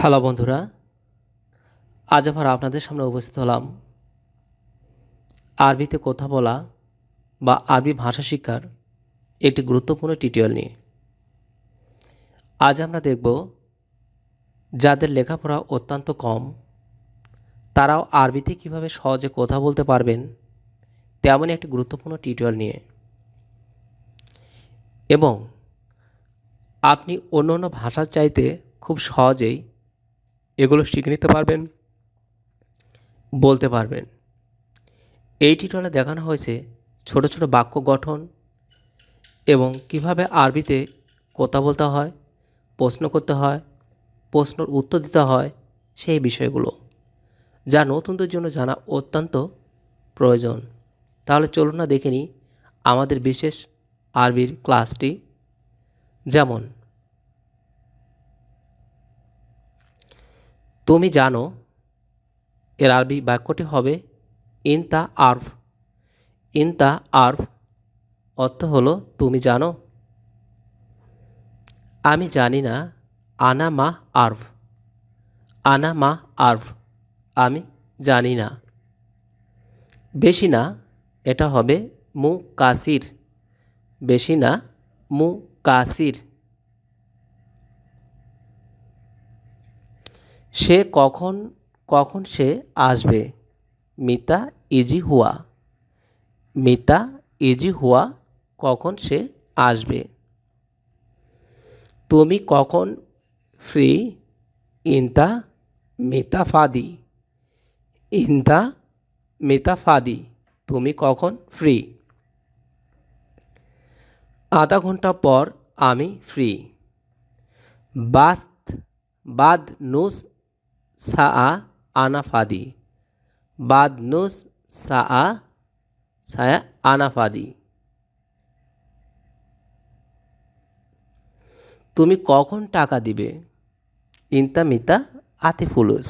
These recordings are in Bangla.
হ্যালো বন্ধুরা, আজ আবার আপনাদের সামনে উপস্থিত হলাম। আরবিতে কথা বলা বা আরবি ভাষা শিক্ষার একটি গুরুত্বপূর্ণ টিউটোরিয়াল নিয়ে। আজ আমরা দেখব যাদের লেখাপড়া অত্যন্ত কম, তারাও আরবিতে কীভাবে সহজে কথা বলতে পারবেন তেমনই একটি গুরুত্বপূর্ণ টিউটোরিয়াল নিয়ে। এবং আপনি অন্য অন্য ভাষার চাইতে খুব সহজেই এগুলো শিখে নিতে পারবেন? বলতে পারবেন। এই টিউটোরিয়ালে দেখানো হয়েছে ছোট ছোট বাক্য গঠন এবং কীভাবে আরবিতে কথা বলতে হয়, প্রশ্ন করতে হয়, প্রশ্নর উত্তর দিতে হয়, সেই বিষয়গুলো। যা নতুনদের জন্য জানা অত্যন্ত প্রয়োজন। তাহলে চলুন না দেখে নিই আমাদের বিশেষ আরবির ক্লাসটি যেমন তুমি জানো, এর আরবি বাক্যটি হবে ইনতা আর্ফ। ইনতা আর্ফ অর্থ হলো, তুমি জানো? আমি জানি না, আনা মা আর্ফ। আনা মা আর্ফ। আমি জানি না। বেশি না, এটা হবে মু কাসির। বেশি না, মু কাসির। সে কখন কখন সে আসবে? মিতা ইজি হুয়া। মিতা ইজি হুয়া, কখন সে আসবে? তুমি কখন ফ্রি? ইনতা মিতা ফাদি। ইনতা মিতা ফাদি, তুমি কখন ফ্রি? আধা ঘণ্টা পর আমি ফ্রি। বাস্ত বাদ নুস সা আনা ফাদি বাদ নুস সা সায়া আনা ফাদি তুমি কখন টাকা দিবে? ইনতা মিতা আতিফুলুস।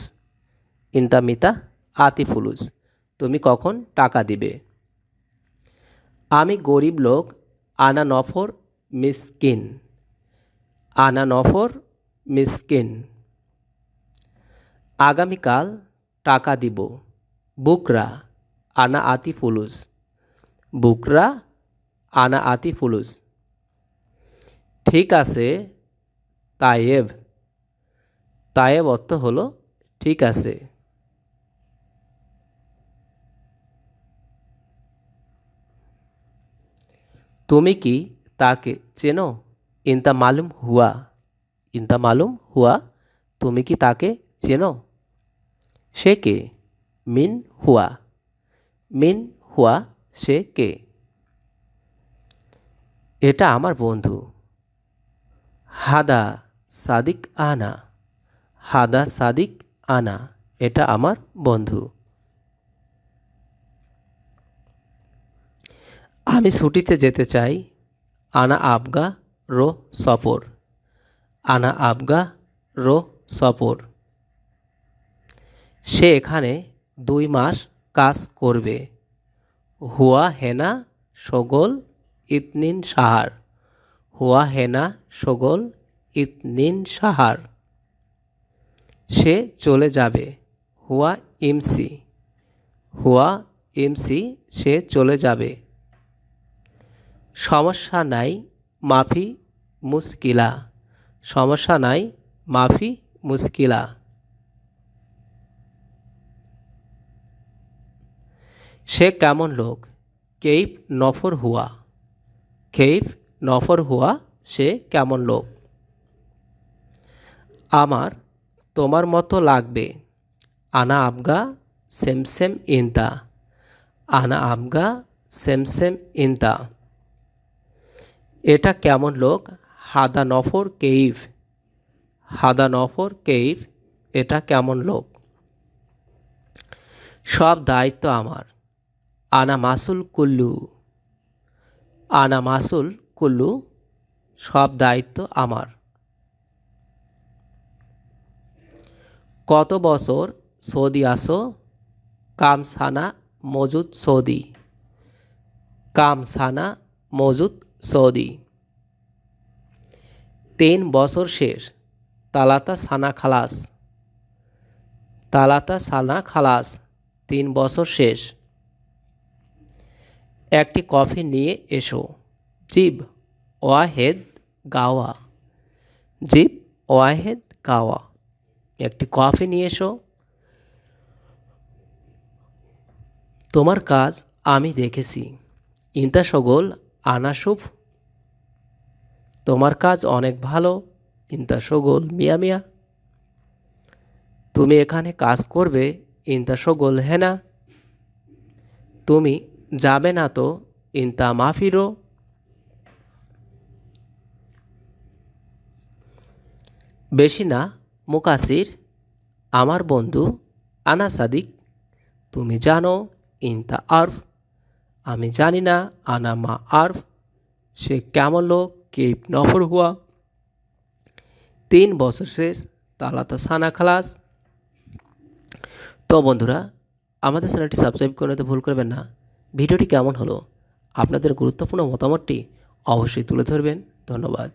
ইনতা মিতা আতিফুলুস। তুমি কখন টাকা দিবে? আমি গরিব লোক, আনা নফর মিসকিন। আনা নফর মিসকিন। আগামীকাল টাকা দিব। বুকরা আনা আতি ফুলুস বুকরা আনা আতি ফুলুস ঠিক আছে, তায়েব। তায়েব অর্থ হলো, ঠিক আছে। তুমি কি তাকে চেনো? ইনতা মালুম হুয়া। ইনতা মালুম হুয়া, তুমি কি তাকে চেনো? সে কে? মিন হুয়া। মিন হুয়া, সে কে? এটা আমার বন্ধু। হাদা সাদিক আনা। হাদা সাদিক আনা, এটা আমার বন্ধু। আমি ছুটিতে যেতে চাই। আনা আবগা রো সফর। আনা আবগা রো সফর। সে এখানে দুই মাস কাজ করবে। হুয়া হেনা সগোল ইতনিন সাহার। হুয়া হেনা সগোল ইতনিন সাহার। সে চলে যাবে। হুয়া ইমসি। হুয়া ইমসি, সে চলে যাবে। সমস্যা নাই, মাফি মুশকিলা। সমস্যা নাই, মাফি মুশকিলা। সে কেমন লোক? কেইফ নফর হুয়া। কেইফ নফর হুয়া, সে কেমন লোক? আমার তোমার মতো লাগবে। আনা আবগা সেম সেম ইনতা। আনা আবগা সেম সেম ইনতা। এটা কেমন লোক? হাদা নফর, কেইফ। হাদা নফর, কেইফ, এটা কেমন লোক? সব দায়িত্ব আমার। আনা মাসুল কুল্লু। আনা মাসুল কুল্লু, সব দায়িত্ব আমার। কত বছর সৌদি আসো? কামসানা মজুদ সৌদি। কামসানা মজুদ সৌদি। তিন বছর শেষ, তালাতা সানা খালাস। তালাতা সানা খালাস, তিন বছর শেষ। একটি কফি নিয়ে এসো। জিব ওয়াহেদ গাওয়া। জিব ওয়াহেদ গাওয়া। একটি কফি নিয়ে এসো। তোমার কাজ আমি দেখেছি। ইন্তা সগোল আনাসুফ তোমার কাজ অনেক ভালো। ইন্তা সগোল মিয়া মিয়া। তুমি এখানে কাজ করবে। ইন্তা সগোল হেনা। তুমি যাবে না তো? ইন্তা মাফিরো। বেশি না, মুকাসির। আমার বন্ধু আনা সাদিক, তুমি জানো ইনতা আর্ফ। আমি জানি না আনা মা আর্ফ, সে কেমন লোক কেপ নফর হুয়া। তিন বছর শেষ, তালাতা সানা খালাস। তো বন্ধুরা, আমাদের চ্যানেলটি সাবস্ক্রাইব করে নিতে ভুল করবেন না। ভিডিওটি কেমন হলো? আপনাদের গুরুত্বপূর্ণ মতামতটি অবশ্যই তুলে ধরবেন। ধন্যবাদ।